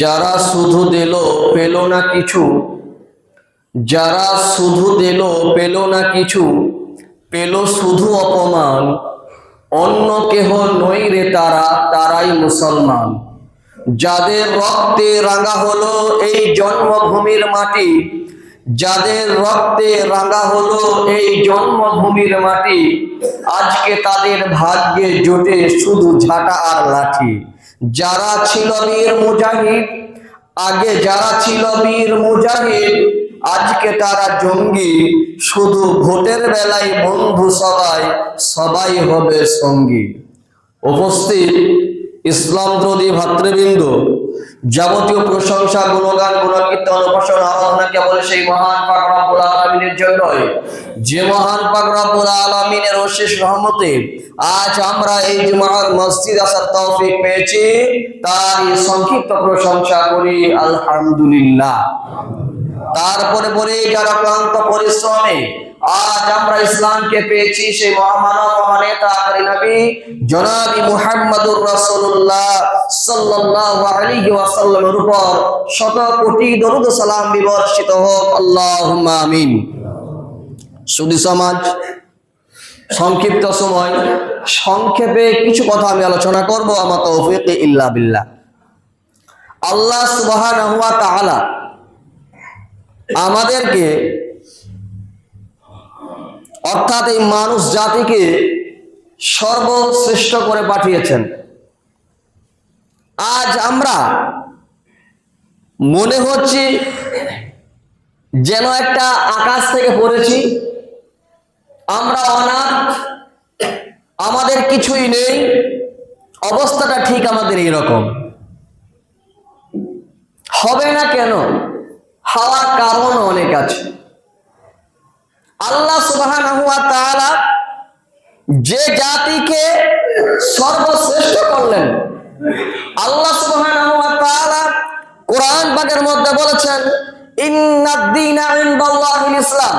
যারা শুধু দিল, পেল না কিছু। যারা শুধু দিল, পেল না কিছু। পেল শুধু অপমান। অন্য কেহ নই রে তারা, তারাই মুসলমান। যাদের রক্তে রাঙা হলো এই জন্মভূমির মাটি, যাদের রক্তে রাঙা হলো এই জন্মভূমির মাটি, আজকে তাদের ভাগ্যে জোটে শুধু ঝাঁটা আর লাঠি। যারা ছিল বীর মুজাহিদ, আগে যারা ছিল বীর মুজাহিদ, আজকে তারা জঙ্গি। শুধু ভোটের বেলায় বন্ধু সবাই সবাই হবে সঙ্গী। উপস্থিত ইসলাম দ্রোধী ভাতৃবৃন্দ যাবতীয় প্রশংসা, গুণগান, গুণকীর্তন, উপাসনা, আরাধনা কেবল সেই মহান পাক রব্বুল আলামিনের জন্যই। যে মহান পাক রব্বুল আলামিনের অশেষ রহমতে আজ আমরা এই জুমার মসজিদ আসার তৌফিক পেয়েছি তার সংক্ষিপ্ত প্রশংসা করি, আলহামদুলিল্লাহ। তারপরে পরে যারা ক্লান্ত, পরিশ্রমে আজ আমরা ইসলামকে পেয়েছি সেই মহামানব মহানেতা নবী, জনাবি মুহাম্মদুর রাসূলুল্লাহ সাল্লাল্লাহু আলাইহি ওয়াসাল্লামের উপর শত কোটি দরুদ সালাম বিবর্ষিত হোক, আল্লাহুম্মা আমিন। সুধী সমাজ, সংক্ষিপ্ত সময়, সংক্ষেপে কিছু কথা আমি আলোচনা করব, আমার তৌফিক ইল্লা বিল্লাহ। আল্লাহ সুবহানাহু ওয়া তাআলা আমাদেরকে অর্থাৎ এই মানুষ জাতিকে সর্বশ্রেষ্ঠ করে পাঠিয়েছেন। আজ আমরা মনে হচ্ছে যেন একটা আকাশ থেকে পড়েছি। আমরা অনাথ, আমাদের কিছুই নেই, অবস্থাটা ঠিক আমাদের এইরকম। হবে না কেন? হওয়ার কারণ অনেক আছে। আল্লাহ ওয়া যে জাতিকে সর্বশ্রেষ্ঠ করলেন। আল্লাহ ওয়া কোরআন বাগের মধ্যে বলেছেন ইসলাম।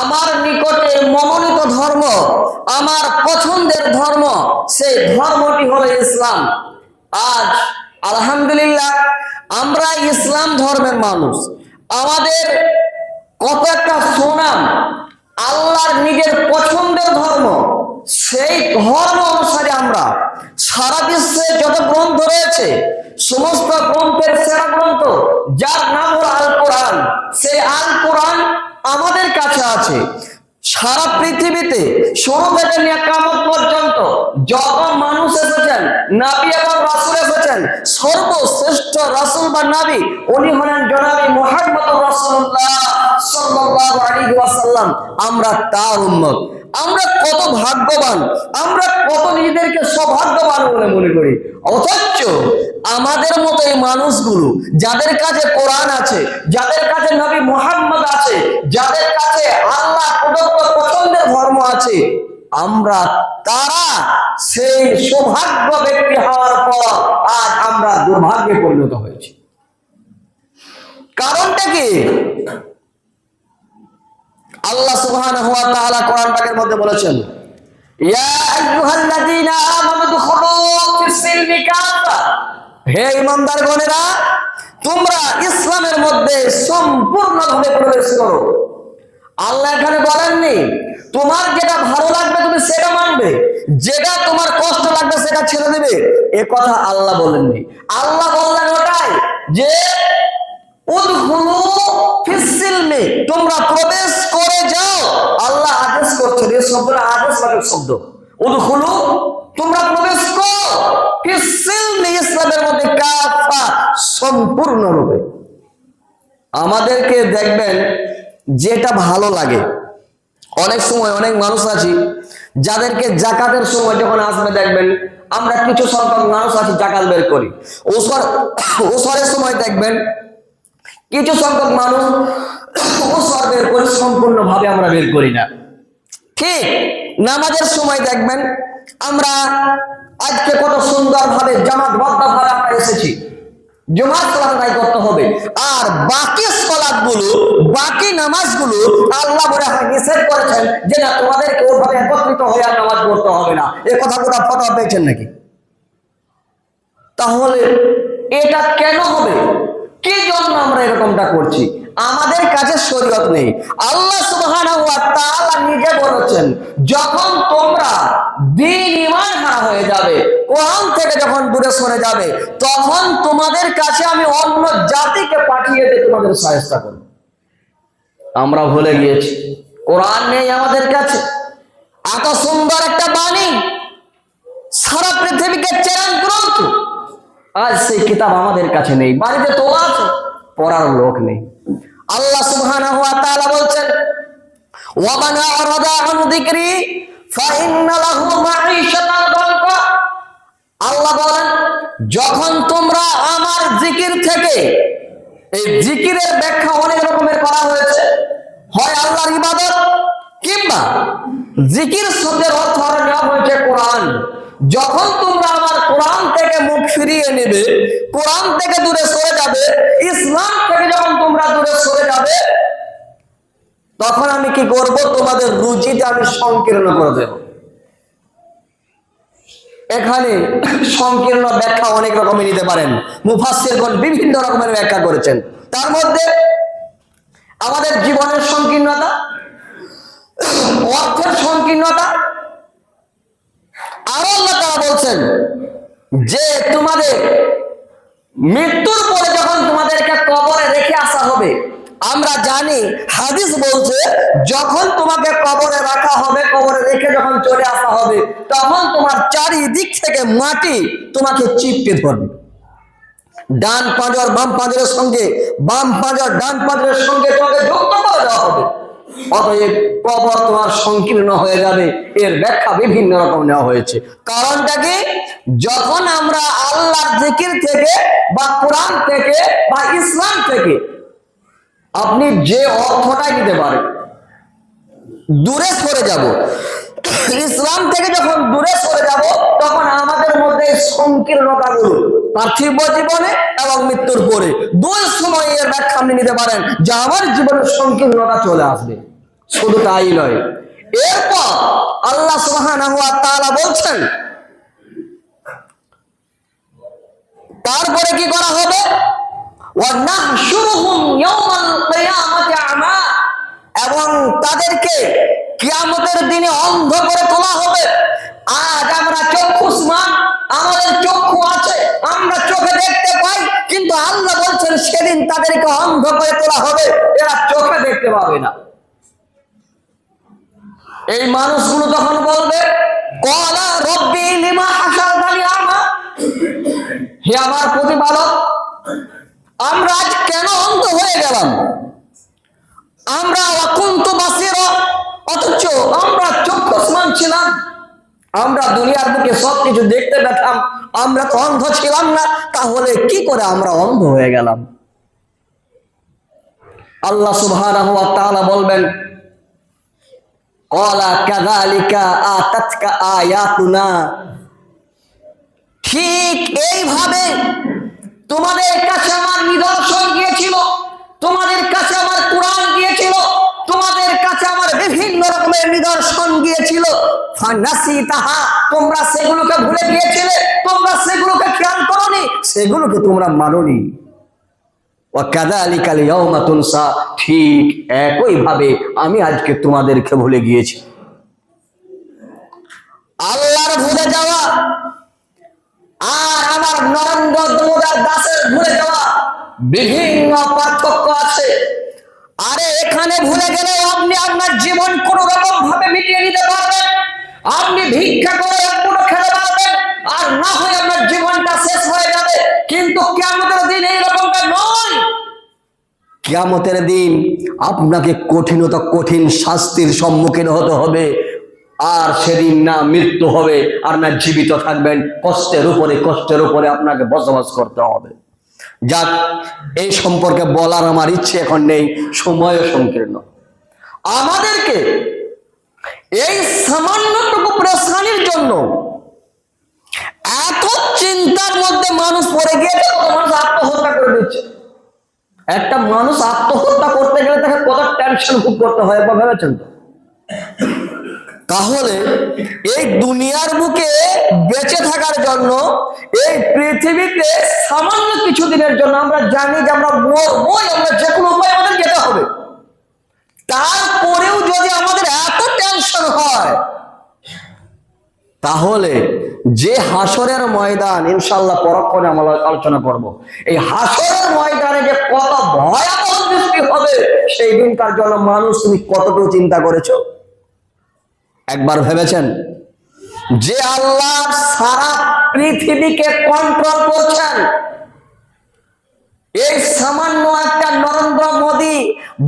আমার নিকটে মনোনীত ধর্ম, আমার পছন্দের ধর্ম, সেই ধর্মটি হলো ইসলাম। আজ, আলহামদুলিল্লাহ আমরা ইসলাম ধর্মের মানুষ। আমাদের কত একটা সুনাম? আল্লাহর নিজের পছন্দের ধর্ম, সেই ধর্ম অনুসারে আমরা সারা বিশ্বে যত গ্রন্থ রয়েছে, সমস্ত গ্রন্থের সেরা গ্রন্থ, যার নাম হলো আল কোরআন সেই আল কোরআন আমাদের কাছে আছে। সারা পৃথিবীতে শুরু থেকে নিয়ে কামত পর্যন্ত যত মানুষ এসেছেন, নাবি এবং রাসুল এসেছেন, সর্বশ্রেষ্ঠ রাসুল বা নাবি, উনি হলেন জনাবি মোহাম্মদ রাসুল্লাহ সাল্লাল্লাহু আমরা তার উম্মত। আমরা কত ভাগ্যবান, আমরা কত নিজেদেরকে সৌভাগ্যবান বলে মনে করি। অথচ আমাদের মতো এই মানুষগুলো, যাদের কাছে কোরআন আছে, যাদের কাছে নবী মোহাম্মদ আছে, যাদের কাছে আল্লাহ পছন্দের ধর্ম আছে, আমরা তারা সেই সৌভাগ্য ব্যক্তি হওয়ার পর আজ আমরা দুর্ভাগ্যে পরিণত হয়েছি। কারণটা কি? আল্লাহ সুবহানাহু ওয়া তাআলা কোরআন পাকের মধ্যে বলেছেন, ইয়া আইয়ুহাল্লাযীনা আমানু দুখুলু ফিস-সিলমি কাফা হে ঈমানদারগণেরা তোমরা ইসলামের মধ্যে সম্পূর্ণভাবে প্রবেশ করো। আল্লাহ এখানে বলেননি, তোমার যেটা ভালো লাগবে তুমি সেটা মানবে, যেটা তোমার কষ্ট লাগবে সেটা ছেড়ে দেবে। এ কথা আল্লাহ বলেননি। আল্লাহ বললেন ওটাই যে তোমরা প্রবেশ করে যাও। আল্লাহ আদেশ করছেন এই শব্দটা আদেশ বাচক শব্দ। উদখুলু, তোমরা প্রবেশ করো। ফিসসিলমি ইসলামের মধ্যে কাফা সম্পূর্ণরূপে। আমাদেরকে দেখবেন যেটা ভালো লাগে। অনেক সময় অনেক মানুষ আছি, যাদেরকে জাকাতের সময় যখন আসবে দেখবেন, আমরা কিছু সংখ্যক মানুষ আছি, জাকাত বের করি। ওসর, ওসরের সময় দেখবেন কিছু সংখ্যক মানুষ ওসর বের করি সম্পূর্ণভাবে আমরা বের করি না। ঠিক নামাজের সময় দেখবেন, আমরা আজকে কত সুন্দরভাবে জামাতবদ্ধভাবে আমরা এসেছি। জমাত সালাত আদায় করতে হবে। আর আল্লাহ করেছেন যে একত্রিত হয়ে আর নামাজ হবে না। এ নাকি? তাহলে এটা কেন হবে? কি জন্য আমরা এরকমটা করছি? আমাদের কাছে শরীয়ত নেই। আল্লাহ সুবহানাহু ওয়া তাআলা নিজে বলেছেন, যখন তোমরা দিন ঈমান হারা হয়ে যাবে, কোরআন থেকে যখন দূরে সরে যাবে, তখন তোমাদের কাছে আমি অন্য জাতিকে পাঠিয়ে দিয়ে তোমাদের সহায়তা করব। আমরা ভুলে গিয়েছি, কোরআন নেই আমাদের কাছে। এত সুন্দর একটা বাণী, সারা পৃথিবীকে চ্যালেঞ্জ গ্রন্থ আজ সেই কিতাব আমাদের কাছে নেই, বাড়িতে তোলা আছে, পড়ার লোক নেই। আল্লাহ সুবহানাহু ওয়া তাআলা বলছেন ওয়া মান আরাদা আন যিকরি ফাইন্না লাহু মাঈশাতান দানকা আল্লাহ বলেন, যখন তোমরা আমার জিকির থেকে, এই জিকিরের ব্যাখ্যা অনেক রকমের করা হয়েছে, হয় আল্লাহর ইবাদত কিংবা জিকির শব্দের অর্থ হয়েছে কোরআন। যখন তোমরা আমার কোরআন থেকে মুখ ফিরিয়ে নেবে, কোরআন থেকে দূরে সরে যাবে, ইসলাম থেকে যখন তোমরা দূরে সরে যাবে, তখন আমি কি করব? তোমাদের রুচিটা আমি সংকীর্ণ করে দেব। এখানে সংকীর্ণ ব্যাখ্যা অনেক রকমের নিতে পারেন। মুফাসসিরগণ বিভিন্ন রকমের ব্যাখ্যা করেছেন। তার মধ্যে আমাদের জীবনের সংকীর্ণতা, অর্থের সংকীর্ণতা আরও আল্লাহ তারা বলছেন যে তোমাদের মৃত্যুর পরে যখন তোমাদেরকে কবরে রেখে আসা হবে, আমরা জানি হাদিস বলছে যখন তোমাকে কবরে রাখা হবে, কবরে রেখে যখন চলে আসা হবে, তখন তোমার চারিদিক থেকে মাটি তোমাকে চিপকে ধরবে। ডান পাঁজর বাম পাঁজরের সঙ্গে, বাম পাঁজর ডান পাঁজরের সঙ্গে তোমাকে যুক্ত করে দেওয়া হবে। অতএব কবর তোমার সংকীর্ণ হয়ে যাবে। এর ব্যাখ্যা বিভিন্ন রকম নেওয়া হয়েছে। কারণটা কি যখন আমরা আল্লাহর জিকির থেকে বা কোরআন থেকে বা ইসলাম থেকে আপনি যে অর্থটাই নিতে পারেন, দূরে সরে যাব। ইসলাম থেকে যখন দূরে সরে যাব, তখন আমাদের মধ্যে এই সংকীর্ণতাগুলো, পার্থিব জীবনে এবং মৃত্যুর পরে দুই সময় এর ব্যাখ্যা আপনি নিতে পারেন যে আমার জীবনের সংকীর্ণতা চলে আসবে। শুধু তাই নয়, এরপর আল্লাহ তাআলা বলছেন, তারপরে কি করা হবে? কিয়ামতের দিনে অন্ধ করে তোলা হবে। আজ আমরা চক্ষুষ্মান আমাদের চক্ষু আছে, আমরা চোখে দেখতে পাই, কিন্তু আল্লাহ বলছেন সেদিন তাদেরকে অন্ধ করে তোলা হবে, এরা চোখে দেখতে পাবে না। এই মানুষগুলো তখন বলবে, কলা রব্বি লিমা হাসারদানি আমা? হে আমার প্রতিপালক, আমরা আজ কেন অন্ধ হয়ে গেলাম? আমরা অকুন্ত বাসির অথচ আমরা চক্ষুষ্মান ছিলাম আমরা দুনিয়ার বুকে সবকিছু দেখতে পেতাম। আমরা তো অন্ধ ছিলাম না, তাহলে কি করে আমরা অন্ধ হয়ে গেলাম? আল্লাহ তাআলা বলবেন ঠিক এইভাবে তোমাদের কাছে আমার নিদর্শন গিয়েছিল, তোমাদের কাছে আমার কোরআন গিয়েছিল তোমাদের কাছে আমার বিভিন্ন রকমের নিদর্শন গিয়েছিল। তাহা, তোমরা সেগুলোকে ভুলে গিয়েছিলে, তোমরা সেগুলোকে খেয়াল করনি, সেগুলোকে তোমরা মানোনি। ঠিক একই ভাবে আমি আজকে তোমাদেরকে ভুলে গিয়েছি। আল্লাহর ভুলে যাওয়া আর আমার নরেন্দ্র দাসের ভুলে যাওয়া বিভিন্ন পার্থক্য আছে। আরে এখানে ভুলে গেলে আপনি আপনার জীবন কোন রকম ভাবে মিটিয়ে নিতে পারবেন। আপনি ভিক্ষা করে একটু খেতে পারবেন, আর না হয় আপনার জীবনটা শেষ হয়ে যাবে। কিন্তু কেমতের দিন এইরকমটা নয়। কিয়ামতের দিন আপনাকে কঠিনত, কঠিন শাস্তির সম্মুখীন হতে হবে। আর সেদিন না মৃত্যু হবে, আর না জীবিত থাকবেন। কষ্টের উপরে কষ্টের উপরে আপনাকে বসবাস করতে হবে। যাক, এই সম্পর্কে বলার আমার ইচ্ছে এখন নেই সময় সংকীর্ণ। আমাদেরকে এই সামান্যটুকু প্রেশানির জন্য এত চিন্তার মধ্যে মানুষ পড়ে কত মানুষ আত্মহত্যা করে দিচ্ছে একটা মানুষ আত্মহত্যা করতে গেলে তাকে কত টেনশন ভোগ করতে হয় বা ভেবেছেন তো? তাহলে এই দুনিয়ার বুকে বেঁচে থাকার জন্য এই পৃথিবীতে সামান্য কিছু দিনের জন্য আমরা জানি যে আমরা মরবই, আমরা যে কোনো উপায় আমাদের যেতে হবে। তারপরেও যদি আমাদের এত টেনশন হয়, তাহলে যে হাসরের ময়দান ইনশাল্লাহ পরক্ষণে আমরা আলোচনা করব। এই হাসরের ময়দানে যে কত ভয়াবহ দৃষ্টি হবে, সেই দিনকার জন্য মানুষ তুমি কতটুকু চিন্তা করেছ? একবার ভেবেছেন? যে আল্লাহ সারা পৃথিবীকে কন্ট্রোল করছেন। এই সামান্য একটা নরেন্দ্র মোদী,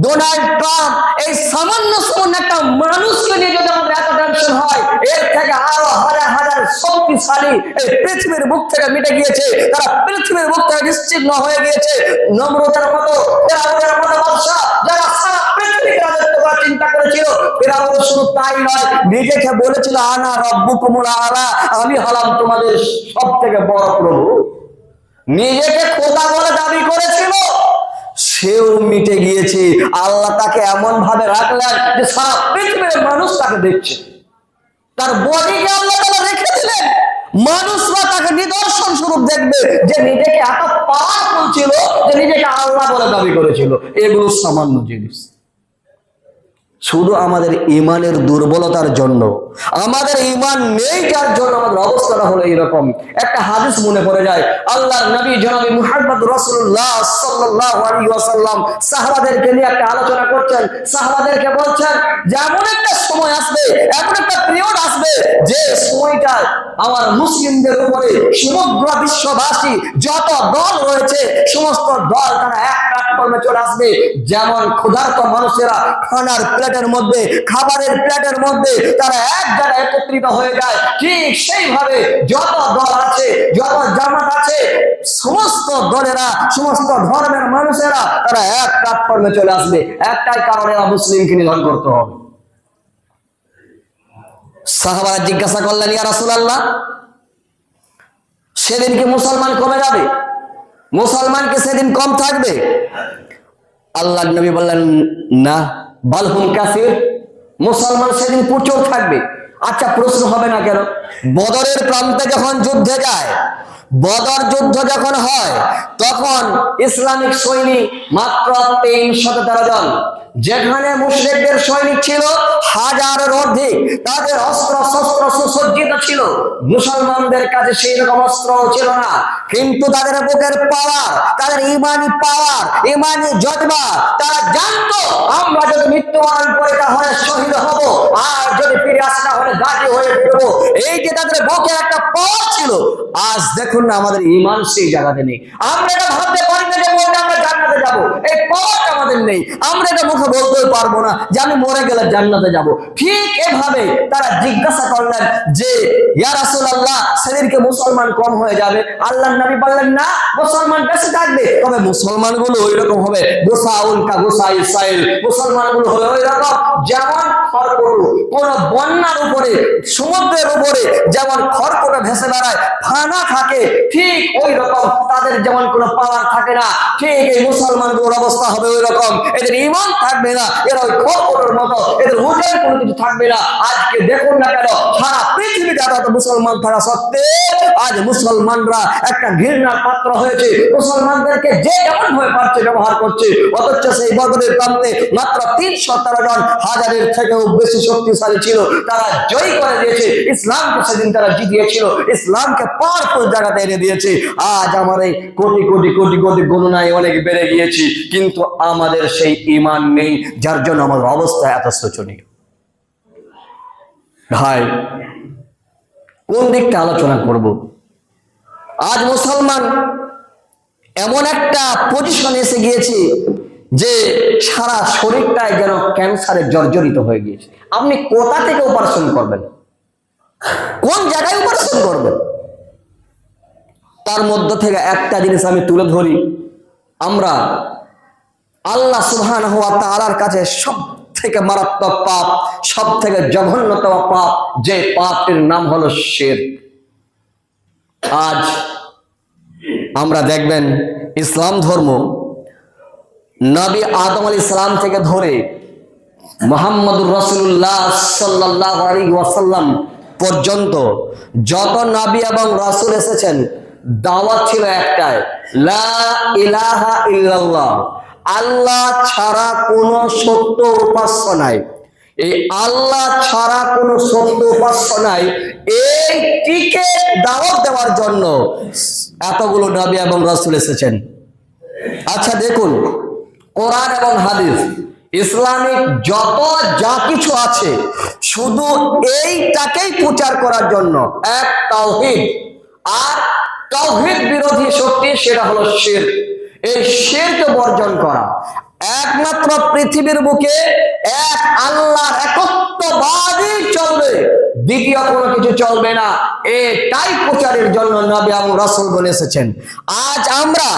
ডোনাল্ড ট্রাম্প, এই সামান্য সামান্য একটা মানুষকে নিয়ে যদি আমাদের এত টেনশন হয়, এর থেকে আরও হাজার হাজার শক্তিশালী এই পৃথিবীর বুক থেকে মিটে গিয়েছে। তারা পৃথিবীর বুক থেকে নিশ্চিহ্ন হয়ে গিয়েছে। নম্রতার মতো যারা সারা তাই নয়, নিজেকে বলেছিল, আনা আমি হলাম তোমাদের বড় প্রভু। নিজেকে বলে দাবি করেছিল, সেও মিটে গিয়েছে। আল্লাহ তাকে এমন ভাবে রাখলেন যে সারা পৃথিবীর মানুষ তাকে দেখছে। তার বডিকে আল্লাহ তালা রেখে দিলেন। মানুষরা তাকে নিদর্শন স্বরূপ দেখবে যে নিজেকে এত পাওয়ারফুল ছিল যে নিজেকে আল্লাহ বলে দাবি করেছিল। এগুলো সামান্য জিনিস। শুধু আমাদের ইমানের দুর্বলতার জন্য। আমাদের ইমান নেই, যার জন্য আমাদের অবস্থাটা হলো এরকম। একটা হাদিস মনে পড়ে যায় আল্লাহ নবী জনাবি মুহাম্মদ রাসূলুল্লাহ সাল্লাল্লাহু আলাইহি ওয়াসাল্লাম সাহাবাদেরকে নিয়ে একটা আলোচনা করছেন। সাহাবাদেরকে বলছেন যে, এমন একটা সময় আসবে, এমন একটা পিরিয়ড আসবে যে সময়টা আমার মুসলিমদের উপরে সমগ্র বিশ্ববাসী যত দল রয়েছে, সমস্ত দল তারা এক প্ল্যাটফর্মে চলে আসবে। যেমন ক্ষুধার্ত মানুষেরা খানার প্লেটের মধ্যে, খাবারের প্লেটের মধ্যে তারা এক জায়গায় একত্রিত হয়ে যায়। ঠিক সেইভাবে যত দল আছে, যত জামাত আছে, সমস্ত দলেরা, সমস্ত ধর্মের মানুষেরা তারা এক প্ল্যাটফর্মে চলে আসবে। একটাই কারণে মুসলিমকে নিধন করতে হবে। সাহাবারা জিজ্ঞাসা করলেন, ইয়া রাসূলুল্লাহ, সেদিন কি মুসলমান কমে যাবে? মুসলমানকে সেদিন কম থাকবে? আল্লাহ নবী বললেন, না। বালহুম কাসির, মুসলমান সেদিন প্রচুর থাকবে। আচ্ছা প্রশ্ন হবে না কেন? বদরের প্রান্তে যখন যুদ্ধে যায়, বদর যুদ্ধ যখন হয়, তখন ইসলামিক সৈনিক মাত্র তিনশত তেরো জন, যেখানে মুশরিকদের সৈনিক ছিল হাজারের অধিক তাদের অস্ত্র, শস্ত্র সুসজ্জিত ছিল। মুসলমানদের কাছে সেই রকম অস্ত্র ছিল না। কিন্তু তাদের বুকের পাওয়ার, তাদের ইমানি পাওয়ার, ইমানি জজবা, তারা জানতো মৃত্যুবরণ করে তাহলে শহীদ হব। আর যদি ফিরে হয়ে এই যে তাদের বকে একটা পথ ছিল, আজ দেখুন না আমাদের ইমান সেই জায়গাতে নেই। আমরা এটা ভাবতে পারি না যে আমরা জান্নাতে যাব। এই পাওয়ারটা আমাদের নেই। আমরা এটা মুখে বলতে পারব না যে আমি মরে গেলে জান্নাতে যাব। ঠিক এভাবে তারা জিজ্ঞাসা করলেন যে, ইয়া রাসূলুল্লাহ সেদিনকে মুসলমান কম হয়ে যাবে? আল্লাহ নবী বললেন, না, মুসলমান বেশি থাকবে। তবে মুসলমানগুলো ওই রকম হবে। গোসাউল কা গোসা, ইসরাইল মুসলমানগুলো হবে ওই রকম যেমন খড়কুটো, কোন বন্যার উপরে, সমুদ্রের উপরে যেমন খড়কুটো ভেসে বেড়ায় ফানা থাকে, ঠিক ওই রকম তাদের যেমন কোনো পাওয়ার থাকে না, ঠিক এই মুসলমানগুলোর অবস্থা হবে ওই রকম এদের ইমান থাকবে না, এরা ওই খড়কুটোর মতো, এদের হোটেল কোনো কিছু থাকবে না। আজকে দেখুন না কেন, সারা পৃথিবীতে মুসলমান থাকা সত্ত্বেও আজ মুসলমানরা একটা ঘৃণার পাত্র হয়েছে। মুসলমানদেরকে যে যেমন ভাবে পারছে, ব্যবহার করছে, অথচ সেই বদলের প্রান্তে মাত্র তিনশো তেরো জন হাজারের থেকেও বেশি শক্তিশালী ছিল। তারা জয় করে দিয়েছে। ইসলামকে সেদিন তারা জিতিয়েছিল। ইসলামকে পাওয়ারফুল জায়গাতে এনে দিয়েছে। আজ আমার এই কোটি কোটি কোটি কোটি গণনায় অনেক বেড়ে গিয়েছি। কিন্তু আমাদের সেই ইমান নেই, যার জন্য আমার অবস্থা এত শোচনীয় ভাই কোন দিকটা আলোচনা করব? আজ মুসলমান এমন একটা পজিশন এসে গিয়েছে যে সারা শরীরটাই যেন ক্যান্সারে জর্জরিত হয়ে গিয়েছে। আপনি কোথা থেকে অপারেশন করবেন? কোন জায়গায় অপারেশন করবেন? তার মধ্য থেকে একটা জিনিস আমি তুলে ধরি। আমরা আল্লাহ সুহান হওয়া তালার কাছে সব থেকে মারাত্মক পাপ সব থেকে জঘন্যতম পাপ যে পাপের নাম হলো শের। আজ আমরা দেখবেন ইসলাম ধর্ম নবী আদম আলী ইসলাম থেকে ধরে মোহাম্মদুর রসুল্লাহ সাল্লাহ আলী ওয়াসাল্লাম পর্যন্ত যত নবী এবং রাসূল এসেছেন, দাওয়াত ছিল একটাই, লা ইলাহা ইল্লাল্লাহ। আল্লাহ ছাড়া কোনো সত্য উপাস্য নাই। এই আল্লাহ ছাড়া কোনো সত্য উপাস্য নাই। এইটিকে দাওয়াত দেওয়ার জন্য এতগুলো নবী এবং রাসূল এসেছেন। আচ্ছা দেখুন, কোরআন এবং হাদিস, ইসলামিক যত যা কিছু আছে, শুধু এইটাকেই প্রচার করার জন্য এক তাওহিদ। আর তাওহিদ বিরোধী শক্তি, সেটা হলো শির এই শিরকে বর্জন করা। একমাত্র পৃথিবীর বুকে এক আল্লাহর একত্ববাদই চলবে। দ্বিতীয় কোনো কিছু চলবে না। এটাই প্রচারের জন্য নবী এবং রাসূলগণ এসেছেন। আজ আমরা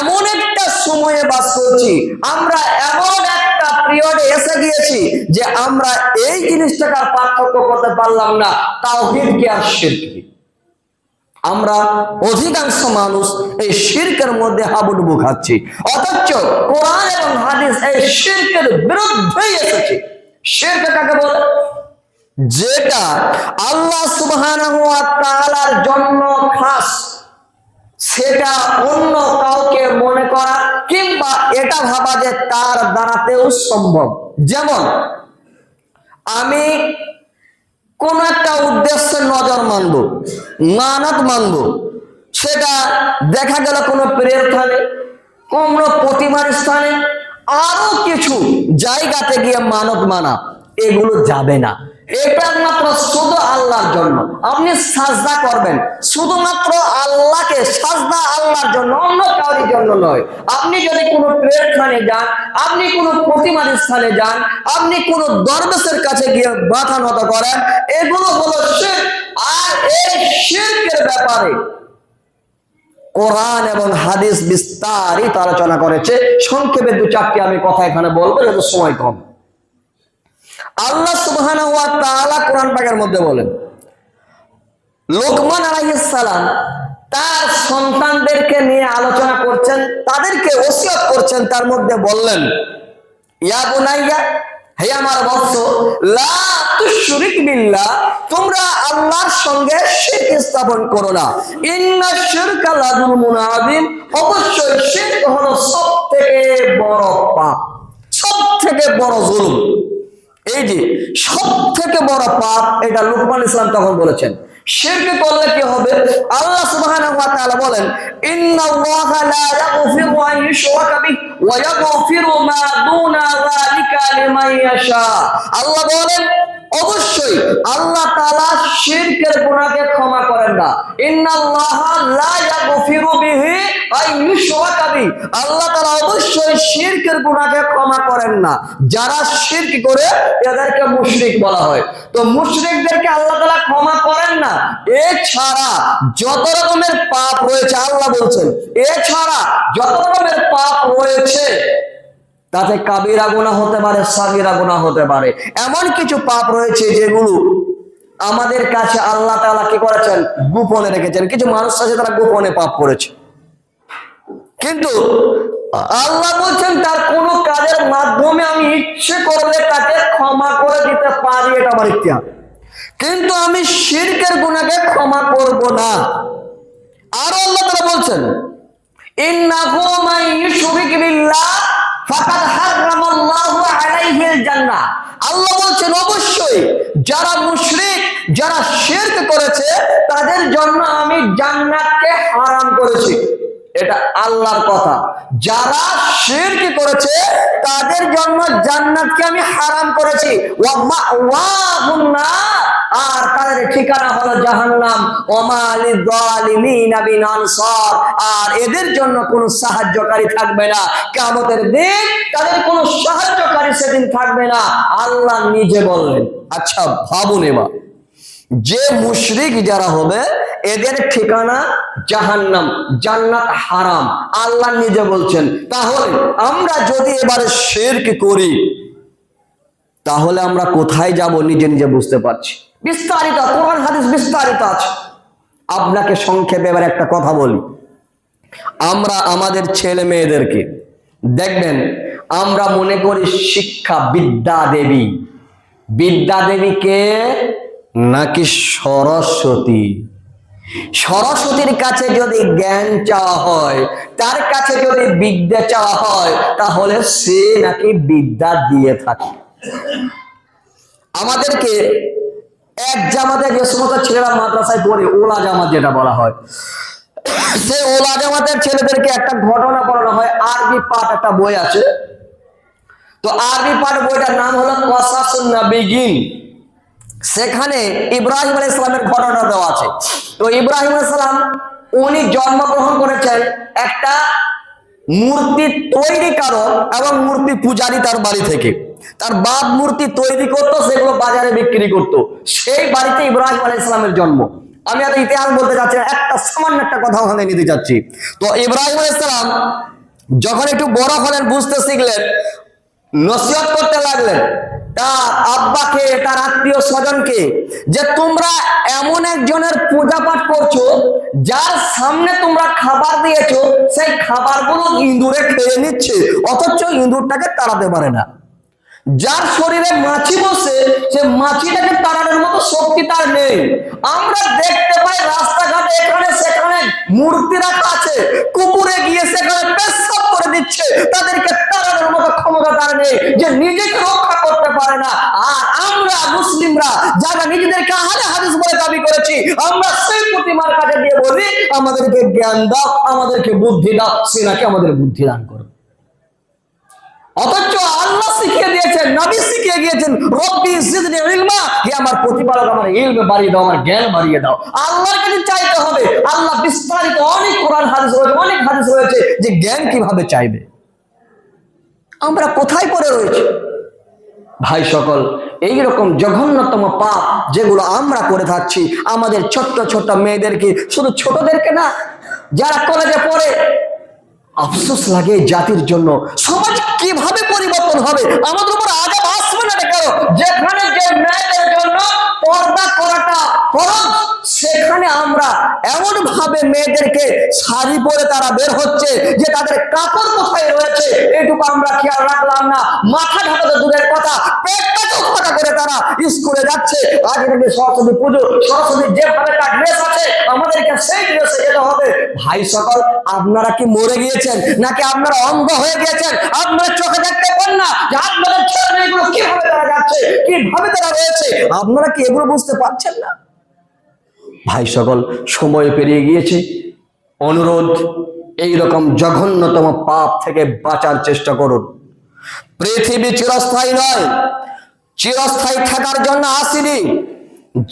এমন একটা সময়ে বাস করছি, আমরা এমন একটা পিরিয়ডে এসে গিয়েছি যে আমরা এই জিনিসটাকে পার্থক্য করতে পারলাম না। তাওহীদ কি আর শিরক আমরা অধিকাংশ মানুষ এই শিরকের মধ্যে হাবুডুবু খাচ্ছি। অথচ কোরআন এবং হাদিস এই শিরকের বিরুদ্ধেই এসেছে। শিরক কাকে বলে? যেটা আল্লাহ সুবহানাহু ওয়া তাআলার জন্য খাস। সেটা অন্য কাউকে মনে করা কিংবা এটা ভাবা যে তার দ্বারাতেও সম্ভব। যেমন, আমি কোন একটা উদ্দেশ্যে নজর মানব, মানত মানব, সেটা দেখা গেল কোনো প্রের স্থানে, কোনো প্রতিমার স্থানে, আরও কিছু জায়গাতে গিয়ে মানত মানা, এগুলো যাবে না। এটা একমাত্র শুধু আল্লাহর জন্য। আপনি সাজদা করবেন। শুধুমাত্র আল্লাহকে সাজদা আল্লাহর জন্য, অন্য কারোর জন্য নয়। আপনি যদি কোনো প্রের স্থানে যান, আপনি কোনো প্রতিমার স্থানে যান, আপনি কোনো দরবেশের কাছে গিয়ে মাথা নত করেন, এগুলো হলো শিরক। আর এই শিরকের ব্যাপারে কোরআন এবং হাদিস বিস্তারিত আলোচনা করেছে। সংক্ষেপে দু চারটি আমি কথা এখানে বলব যেহেতু সময় কম। আল্লাহ তাআলা কোরআন পাকের মধ্যে বলেন, লোকমান সালাম তার সন্তানদেরকে নিয়ে আলোচনা করছেন, তাদেরকে ওসিয়ত করছেন, তার মধ্যে বললেন, ইয়া হে আমার বৎস লা তুশরিক বিল্লাহ, তোমরা আল্লাহর সঙ্গে শিরক স্থাপন করো না। ইন্না শিরকা লাযুলমুন আযীম, অবশ্যই শিরক হলো সবথেকে বড় পাপ, সবথেকে বড় জুলুম। এই যে সব থেকে বড় পাপ এটা লুকমান ইসলাম তখন বলেছেন। শেরকে করলে কি হবে? আল্লাহ সুবহানাহু ওয়া তাআলা বলেন, ইন্নাল্লাহা লা ইয়াগফিরু আন ইউশরাকা বিহি ওয়া ইয়াগফিরু মা দুনা যালিকা লিমান ইয়াশা। আল্লাহ বলেন অবশ্যই আল্লাহ তাআলা শিরকের গুনাহকে ক্ষমা করেন না। ইন্নাল্লাহা আল্লাহ তাআলা অবশ্যই শিরকের গুনাহকে ক্ষমা করেন না। যারা শিরক করে, এদেরকে মুশরিক বলা হয়। তো মুশরিকদেরকে আল্লাহ তাআলা ক্ষমা করেন না। এছাড়া যত রকমের পাপ রয়েছে, আল্লাহ বলছেন, এছাড়া যত রকমের পাপ রয়েছে তাতে কাবিরা গুনাহ হতে পারে সাবিরা গুনাহ হতে পারে। এমন কিছু পাপ রয়েছে যেগুলো আমাদের কাছে আল্লাহ তাআলা কি করেছেন? গোপনে রেখেছেন। কিছু মানুষ আছে তারা গোপনে পাপ করেছে। কিন্তু আল্লাহ বলছেন, তার কোন কাজের মাধ্যমে আমি ইচ্ছে করলে তাকে ক্ষমা করে দিতে পারি, এটা আমার ইতিহাস। কিন্তু আমি শিরকের গুণাকে ক্ষমা করব না। আর আল্লাহ তারা বলছেন, ইন্নাহু মান ইউশরিক বিল্লাহ ফাকাদ হারামাল্লাহু আলাইহিল জান্নাহ। আল্লাহ বলছেন, অবশ্যই যারা মুশরিক, যারা শিরক করেছে, তাদের জন্য আমি জান্নাতকে হারাম করেছি। এটা আল্লাহর কথা। যারা শিরক করেছে, তাদের জন্য জান্নাতকে আমি হারাম করেছি। ওয়া মাওয়াহুন আর তাদের ঠিকানা হলো জাহান্নাম। আনসার। আর এদের জন্য কোনো সাহায্যকারী থাকবে না। কিয়ামতের দিন তাদের কোনো সাহায্যকারী সেদিন থাকবে না। আল্লাহ নিজে বললেন আচ্ছা ভাবুন এবার। যে মুশরিক যারা হবে, এদের ঠিকানা জাহান্নাম, জান্নাত হারাম। আল্লাহ নিজে বলছেন, তাহলে আমরা যদি এবারে শেরক করি তাহলে আমরা কোথায় যাব নিজে নিজে বুঝতে পারছি। বিস্তারিত, কোরআন, হাদিস বিস্তারিত আছে। আপনাকে সংক্ষেপে এবার একটা কথা বলি। আমরা আমাদের ছেলে মেয়েদেরকে, দেখবেন, আমরা মনে করি শিক্ষা বিদ্যা দেবী। বিদ্যা দেবীকে নাকি সরস্বতী। সরস্বতীর কাছে যদি জ্ঞান চাওয়া হয়, তার কাছে যদি বিদ্যা চাওয়া হয়, তাহলে সে নাকি বিদ্যা দিয়ে থাকে। আমাদেরকে এক জামাতে যে সমস্ত ছেলেরা মাদ্রাসায় পড়ে, ওলা জামাত যেটা বলা হয়। সেই ওলা জামাতের ছেলেদেরকে একটা ঘটনা পড়ানো হয়, আরবি পাঠ একটা বই আছে। তো আরবি পাঠ বইটার নাম হলো নাবিগিন সেখানে ইব্রাহিম আলাইহিস ইসলামের ঘটনা দেওয়া আছে। তো ইব্রাহিম আলাইহিস সালাম, উনি জন্মগ্রহণ করেছেন একটা মূর্তি তৈরি কারণ এবং মূর্তি পূজারী তার বাড়ি থেকে। তার বাপ মূর্তি তৈরি করতো, সেগুলো বাজারে বিক্রি করতো। সেই বাড়িতে ইব্রাহিম আলাইহিস সালামের জন্ম। আমি এত ইতিহাস বলতে চাচ্ছি একটা সামান্য একটা কথা ওখানে নিতে যাচ্ছি তো ইব্রাহিম আলাইহিস সালাম যখন একটু বড় হলেন, বুঝতে শিখলেন, নসিহত করতে লাগলেন, তার আব্বাকে, তার আত্মীয় স্বজনকে, যে তোমরা এমন একজনের পূজা পাঠ করছ, যার সামনে তোমরা খাবার দিয়েছ, সেই খাবারগুলো ইঁদুরে খেয়ে নিচ্ছে, অথচ ইঁদুরটাকে তাড়াতে পারে না। যার শরীরে মাছি বসে, সে মাছিটাকে তাড়ানোর মতো শক্তি তার নেই। আমরা দেখতে পাই রাস্তাঘাটে এখানে সেখানে মূর্তি রাখা আছে। কুকুরে গিয়ে সেখানে পেশাব করে দিচ্ছে। তাদেরকে তাড়ানোর মতো ক্ষমতা তার নেই, যে নিজেকে রক্ষা করতে পারে না। আর আমরা মুসলিমরা, যারা নিজেদেরকে আহারে হাদিস বলে দাবি করেছি, আমরা সেই প্রতিমার কাছে দিয়ে বলি, আমাদেরকে জ্ঞান দাও, আমাদেরকে বুদ্ধি দাও সে নাকি আমাদের বুদ্ধি দান করবে অথচ আল্লাহ শিখিয়ে দিয়েছেন, নবী শিখিয়ে গিয়েছেন রব্বি জিদনি ইলমা হে আমার প্রতিপালক, আমার ইলম বাড়িয়ে দাও, আমার জ্ঞান বাড়িয়ে দাও। আল্লাহর কাছে চাইতে হবে, আল্লাহ বিস্তারিত অনেক কোরআন, হাদিস রয়েছে, অনেক হাদিস রয়েছে যে জ্ঞান কীভাবে চাইবে। আমরা কোথায় পড়ে রয়েছি? ভাই সকল এই রকম জঘন্যতম পাপ যেগুলো আমরা করে থাকছি, আমাদের ছোট্ট ছোট্ট মেয়েদেরকে, শুধু ছোটদেরকে না, যারা কলেজে পড়ে আফসোস লাগে জাতির জন্য। সমাজ কীভাবে পরিবর্তন হবে? আমাদের উপর আজাব আসবে না কেন যেখানে যে মেয়েদের জন্য পর্দা করাটা ফরজ সেখানে আমরা এমন ভাবে মেয়েদেরকে শাড়ি পরে তারা বের হচ্ছে যে তাদের কাপড় কোথায় রয়েছে, এটুকু আমরা খেয়াল রাখলাম না। মাথা ঢাকা দূরের কথা পেটটাকেও করে তারা স্কুলে যাচ্ছে। আজ নাকি সরস্বতী পুজো, সরস্বতী যেভাবে তার ড্রেস আছে, আমাদেরকে সেই ড্রেসে যেতে হবে। ভাই সকল, আপনারা কি মরে গিয়েছেন নাকি আপনারা অন্ধ হয়ে গিয়েছেন? আপনারা চোখে দেখতে পান না যে আপনাদের ছেলে মেয়েগুলো কীভাবে তারা যাচ্ছে? কীভাবে তারা রয়েছে? আপনারা কি এগুলো বুঝতে পারছেন না? ভাই সকল, সময় পেরিয়ে গিয়েছে। অনুরোধ এই রকম জঘন্যতম পাপ থেকে বাঁচার চেষ্টা করুন। পৃথিবী চিরস্থায়ী নয়। চিরস্থায়ী থাকার জন্য আসিনি।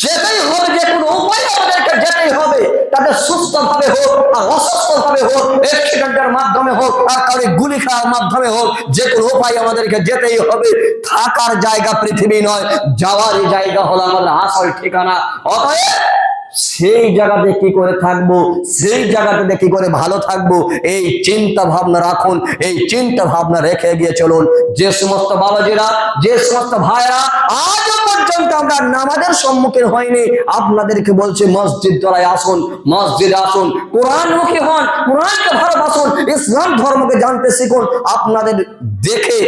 যেতেই হবে, যে কোনো উপায় আমাদেরকে যেতেই হবে। তাতে সুস্থ ভাবে হোক আর অসুস্থ ভাবে হোক অ্যাক্সিডেন্টের মাধ্যমে হোক আর কারও গুলি খাওয়ার মাধ্যমে হোক, যে কোনো উপায় আমাদেরকে যেতেই হবে। থাকার জায়গা পৃথিবী নয়, যাওয়ারই জায়গা হলো আমাদের আসল ঠিকানা। অতএব সেই জায়গাতে কি করে থাকব? সেই জায়গাতে কি করে ভালো থাকব? এই চিন্তা ভাবনা রাখুন, এই চিন্তা ভাবনা রেখে গিয়ে চলুন। যে সমস্ত বাবাজিরা যে সমস্ত ভাইরা আজও পর্যন্ত আমরা নামাজের সম্মুখীন হয়নি আপনাদেরকে বলছি, মসজিদ তলায় আসুন, মসজিদে আসুন। কোরআনমুখী হন, কোরআনকে ভালোবাসুন, ইসলাম ধর্মকে জানতে শিখুন। আপনাদের দেখে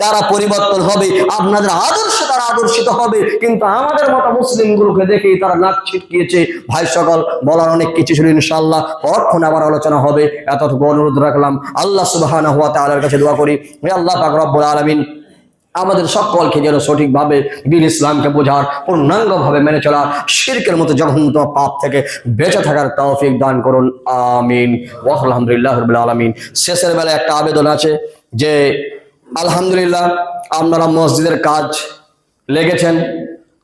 তারা পরিবর্তন হবে, আপনাদের আদর্শ তারা আদর্শিত হবে। কিন্তু আমাদের মতো মুসলিম গুলোকে দেখেই তারা নাক ছিটকিয়েছে। ভাই সকল, বলার অনেক কিছু ছিল ইনশাল্লাহ পরক্ষণ আবার আলোচনা হবে? এতটুকু অনুরোধ রাখলাম। আল্লাহ সুবাহানা হুয়া তাআলার কাছে দোয়া করি। আল্লাহ পাক রব্বুল আলামিন, আমাদের সকলকে যেন সঠিকভাবে দিন ইসলামকে বোঝার, পূর্ণাঙ্গভাবে মেনে চলার, শিরকের মতো জঘন্য পাপ থেকে বেঁচে থাকার তৌফিক দান করুন। আমিন। ওয়া আলহামদুলিল্লাহ রবিল আলমিন। শেষের বেলায় একটা আবেদন আছে যে আলহামদুলিল্লাহ আপনারা মসজিদের কাজ লেগেছেন।